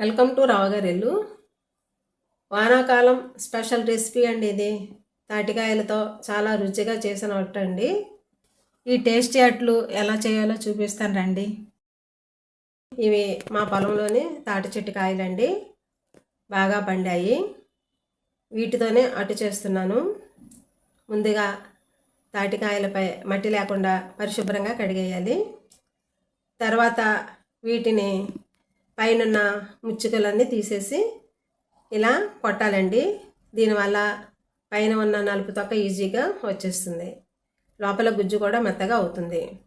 Welcome to రావగారెల్లు వానాకాలం special recipe అండి ఇది. తాటికాయలతో చాలా రుచిగా చేసిన అట్టు అండి. ఈ టేస్టీ అట్లు ఎలా చేయాలో చూపిస్తాను రండి. ఇవి మా పొలంలోని తాటి చెట్టు కాయలండి. బాగా పండాయి. వీటితోనే అటు చేస్తున్నాను. ముందుగా తాటికాయలపై మట్టి లేకుండా పరిశుభ్రంగా కడిగేయాలి. తర్వాత వీటిని పైన ముచ్చుకలన్నీ తీసేసి ఇలా కొట్టాలండి. దీనివల్ల పైన ఉన్న నలుపు తొక్క ఈజీగా వచ్చేస్తుంది. లోపల గుజ్జు కూడా మెత్తగా అవుతుంది.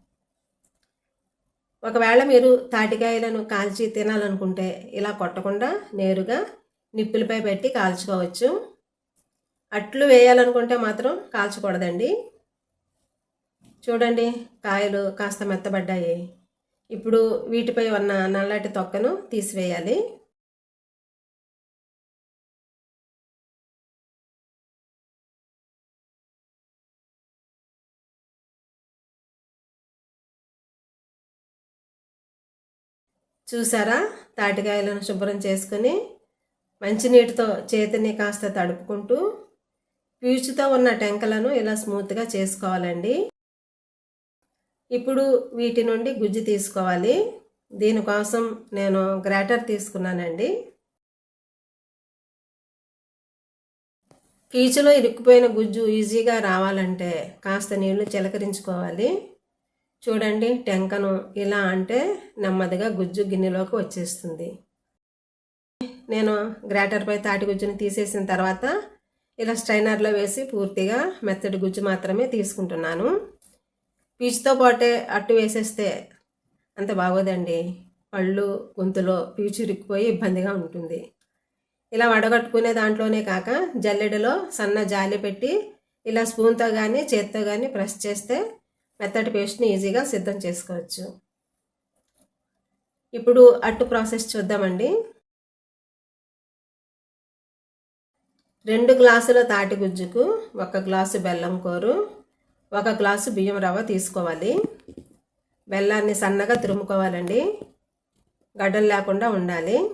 ఒకవేళ మీరు తాటికాయలను కాల్చి తినాలనుకుంటే ఇలా కొట్టకుండా నేరుగా నిప్పులపై పెట్టి కాల్చుకోవచ్చు. అట్లు వేయాలనుకుంటే మాత్రం కాల్చకూడదండి. చూడండి కాయలు కాస్త మెత్తబడ్డాయి. ఇప్పుడు వీటిపై ఉన్న నల్లటి తొక్కను తీసివేయాలి. చూసారా? తాటికాయలను శుభ్రం చేసుకుని మంచినీటితో చేతిని కాస్త తడుపుకుంటూ పీచుతో ఉన్న టెంకలను ఇలా స్మూత్గా చేసుకోవాలండి. ఇప్పుడు వీటి నుండి గుజ్జు తీసుకోవాలి. దీనికోసం నేను గ్రాటర్ తీసుకున్నానండి. పీచులో ఇరుక్కుపోయిన గుజ్జు ఈజీగా రావాలంటే కాస్త నీళ్ళు చిలకరించుకోవాలి. చూడండి టెంకను ఇలా అంటే నెమ్మదిగా గుజ్జు గిన్నెలోకి వచ్చేస్తుంది. నేను గ్రాటర్పై తాటి గుజ్జుని తీసేసిన తర్వాత ఇలా స్ట్రైనర్లో వేసి పూర్తిగా మెత్తటి గుజ్జు మాత్రమే తీసుకుంటున్నాను. పీచుతో పాటే అట్టు వేసేస్తే అంత బాగోదండి. పళ్ళు గొంతులో పీచు ఇరుక్కుపోయి ఇబ్బందిగా ఉంటుంది. ఇలా వడగట్టుకునే దాంట్లోనే కాక జల్లెడలో సన్న జాలి పెట్టి ఇలా స్పూన్తో కానీ చేత్తో కానీ ప్రెస్ చేస్తే మెత్తటి పేస్ట్ని ఈజీగా సిద్ధం చేసుకోవచ్చు. ఇప్పుడు అట్టు ప్రాసెస్ చూద్దామండి. రెండు గ్లాసుల తాటి గుజ్జుకు ఒక గ్లాసు బెల్లం కూరు ఒక గ్లాసు బియ్యం రవ్వ తీసుకోవాలి. బెల్లాన్ని సన్నగా తురుముకోవాలండి. గడ్డలు లేకుండా ఉండాలి.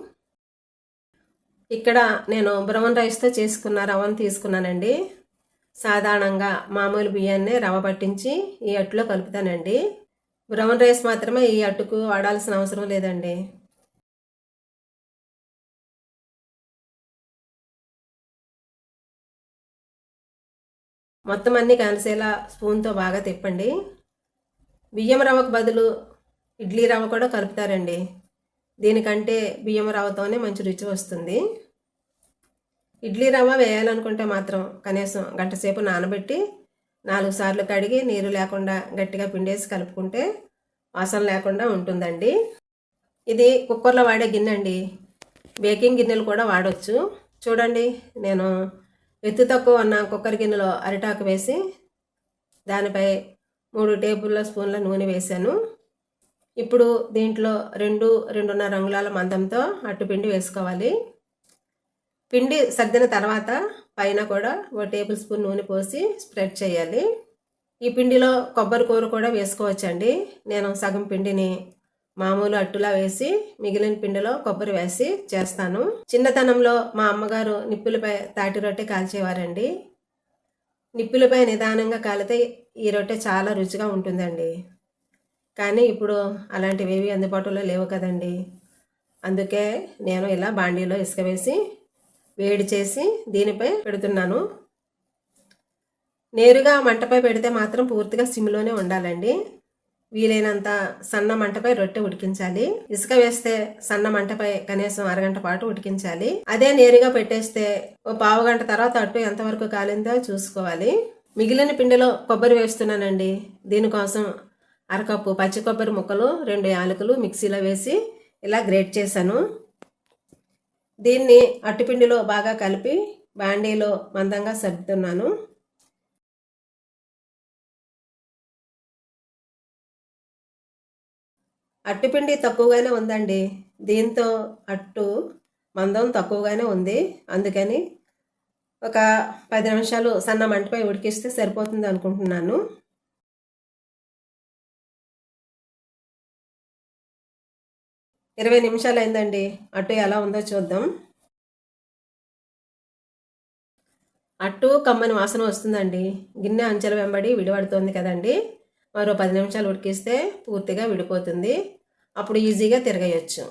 ఇక్కడ నేను బ్రౌన్ రైస్తో చేసుకున్న రవ్వను తీసుకున్నానండి. సాధారణంగా మామూలు బియ్యాన్ని రవ్వ పట్టించి ఈ అట్టులో కలుపుతానండి. బ్రౌన్ రైస్ మాత్రమే ఈ అట్టుకు వాడాల్సిన అవసరం లేదండి. మొత్తం అన్నీ కలిసేలా స్పూన్తో బాగా తిప్పండి. బియ్యం రవ్వకు బదులు ఇడ్లీ రవ్వ కూడా కలుపుతారండి. దీనికంటే బియ్యం రవ్వతోనే మంచి రుచి వస్తుంది. ఇడ్లీ రవ్వ వేయాలనుకుంటే మాత్రం కనీసం గంట సేపు నానబెట్టి నాలుగు సార్లు కడిగి నీరు లేకుండా గట్టిగా పిండేసి కలుపుకుంటే వాసన లేకుండా ఉంటుందండి. ఇది కుక్కర్లో వాడే గిన్నె అండి. బేకింగ్ గిన్నెలు కూడా వాడవచ్చు చూడండి నేను ఎత్తు తక్కువ ఉన్న కుక్కర్ గిన్నెలో అరిటాకు వేసి దానిపై మూడు టేబుల్ల స్పూన్ల నూనె వేశాను. ఇప్పుడు దీంట్లో రెండు రెండున్నర అంగుళాల మందంతో అట్టుపిండి వేసుకోవాలి. పిండి సర్దిన తర్వాత పైన కూడా ఒక టేబుల్ స్పూన్ నూనె పోసి స్ప్రెడ్ చేయాలి. ఈ పిండిలో కొబ్బరి కూర కూడా వేసుకోవచ్చండి. నేను సగం పిండిని మామూలు అట్టులా వేసి మిగిలిన పిండిలో కొబ్బరి వేసి చేస్తాను. చిన్నతనంలో మా అమ్మగారు నిప్పులపై తాటి రొట్టె కాల్చేవారండి. నిప్పులపై నిదానంగా కాలితే ఈ రొట్టె చాలా రుచిగా ఉంటుందండి. కానీ ఇప్పుడు అలాంటివేవి అందుబాటులో లేవు కదండి. అందుకే నేను ఇలా బాండీలో ఇసుక వేసి వేడి చేసి దీనిపై పెడుతున్నాను. నేరుగా మంటపై పెడితే మాత్రం పూర్తిగా సిమ్లోనే ఉండాలండి. వీలైనంత సన్న మంటపై రొట్టె ఉడికించాలి. ఇసుక వేస్తే సన్న మంటపై కనీసం అరగంట పాటు ఉడికించాలి. అదే నేరుగా పెట్టేస్తే ఓ పావు గంట తర్వాత అట్టు ఎంతవరకు కాలిందో చూసుకోవాలి. మిగిలిన పిండిలో కొబ్బరి వేస్తున్నానండి. దీనికోసం అరకప్పు పచ్చి కొబ్బరి ముక్కలు రెండు యాలకులు మిక్సీలో వేసి ఇలా గ్రేట్ చేశాను. దీన్ని అట్టుపిండిలో బాగా కలిపి బాండీలో మందంగా సర్దుతున్నాను. అట్టుపిండి తక్కువగానే ఉందండి. దీంతో అట్టు మందం తక్కువగానే ఉంది. అందుకని ఒక పది నిమిషాలు సన్న మంటపై ఉడికిస్తే సరిపోతుంది అనుకుంటున్నాను. ఇరవై నిమిషాలు అయిందండి. అట్టు ఎలా ఉందో చూద్దాం. అట్టు కమ్మని వాసన వస్తుందండి. గిన్నె అంచెల వెంబడి విడిపడుతోంది కదండి. మరో పది నిమిషాలు ఉడికిస్తే పూర్తిగా విడిపోతుంది. అప్పుడు ఈజీగా తిరగేయచ్చు.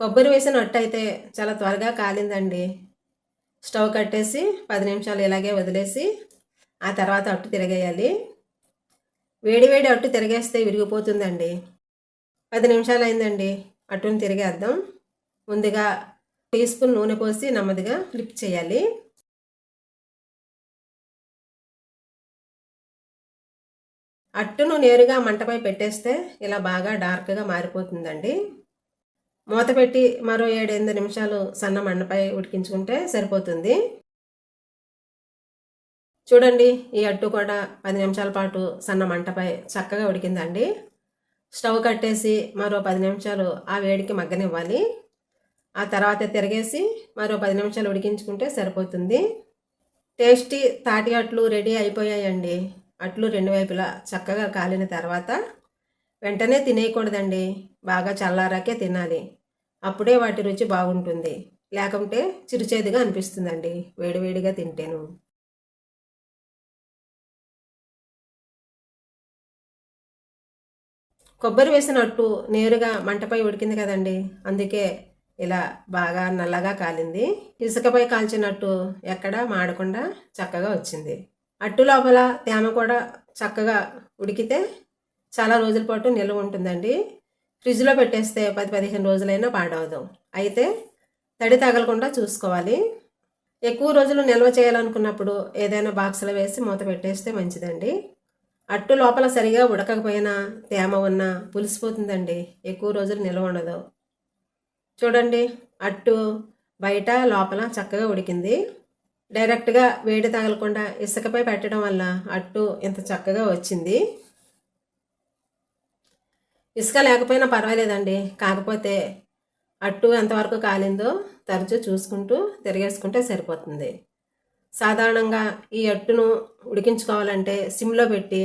కొబ్బరి వేసిన అట్టు అయితే చాలా త్వరగా కాలిందండి. స్టవ్ కట్టేసి పది నిమిషాలు ఇలాగే వదిలేసి ఆ తర్వాత అట్టు తిరగేయాలి. వేడి వేడి అట్టు తిరగేస్తే విరిగిపోతుందండి. పది నిమిషాలు అయిందండి. అటును తిరిగేద్దాం. ముందుగా టీ స్పూన్ నూనె పోసి నెమ్మదిగా ఫ్లిప్ చేయాలి. అట్టును నేరుగా మంటపై పెట్టేస్తే ఇలా బాగా డార్క్గా మారిపోతుందండి. మూత పెట్టి మరో ఏడు ఎనిమిది నిమిషాలు సన్న మండపై ఉడికించుకుంటే సరిపోతుంది. చూడండి ఈ అట్టు కూడా పది నిమిషాల పాటు సన్న మంటపై చక్కగా ఉడికిందండి. స్టవ్ కట్టేసి మరో పది నిమిషాలు ఆ వేడికి మగ్గనివ్వాలి. ఆ తర్వాత తిరగేసి మరో పది నిమిషాలు ఉడికించుకుంటే సరిపోతుంది. టేస్టీ తాటి అట్లు రెడీ అయిపోయాయండి. అట్లు రెండు వైపులా చక్కగా కాలిన తర్వాత వెంటనే తినేయకూడదండి. బాగా చల్లారాకే తినాలి. అప్పుడే వాటి రుచి బాగుంటుంది. లేకుంటే చిరుచేదిగా అనిపిస్తుందండి. వేడివేడిగా తింటేను. కొబ్బరి వేసినట్టు నేరుగా మంటపై ఉడికింది కదండి. అందుకే ఇలా బాగా నల్లగా కాలింది. ఇసుకపై కాల్చినట్టు ఎక్కడా మాడకుండా చక్కగా వచ్చింది. అట్టు లోపల తేమ కూడా చక్కగా ఉడికితే చాలా రోజుల పాటు నిల్వ ఉంటుందండి. ఫ్రిడ్జ్లో పెట్టేస్తే పది పదిహేను రోజులైనా పాడవదు. అయితే తడి తగలకుండా చూసుకోవాలి. ఎక్కువ రోజులు నిల్వ చేయాలనుకున్నప్పుడు ఏదైనా బాక్స్లో వేసి మూత పెట్టేస్తే మంచిదండి. అట్టు లోపల సరిగా ఉడకకపోయినా తేమ ఉన్నా పులిసిపోతుందండి. ఎక్కువ రోజులు నిల్వ ఉండదు. చూడండి అట్టు బయట లోపల చక్కగా ఉడికింది. డైరెక్ట్గా వేడి తగలకుండా ఇసుకపై పెట్టడం వల్ల అట్టు ఇంత చక్కగా వచ్చింది. ఇసుక లేకపోయినా పర్వాలేదండి. కాకపోతే అట్టు ఎంతవరకు కాలిందో తరచూ చూసుకుంటూ తిరిగేసుకుంటే సరిపోతుంది. సాధారణంగా ఈ అట్టును ఉడికించుకోవాలంటే సిమ్లో పెట్టి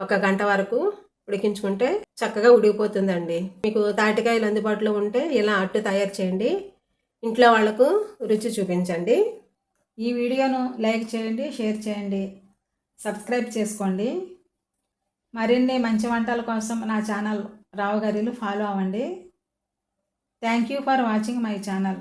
ఒక గంట వరకు ఉడికించుకుంటే చక్కగా ఉడికిపోతుందండి. మీకు తాటికాయలు అందుబాటులో ఉంటే ఇలా అట్టు తయారు చేయండి. ఇంట్లో వాళ్ళకు రుచి చూపించండి. ఈ వీడియోను లైక్ చేయండి షేర్ చేయండి సబ్స్క్రైబ్ చేసుకోండి. మరిన్ని మంచి వంటల కోసం నా ఛానల్ రావు గారిలు ఫాలో అవ్వండి. Thank you for watching my channel.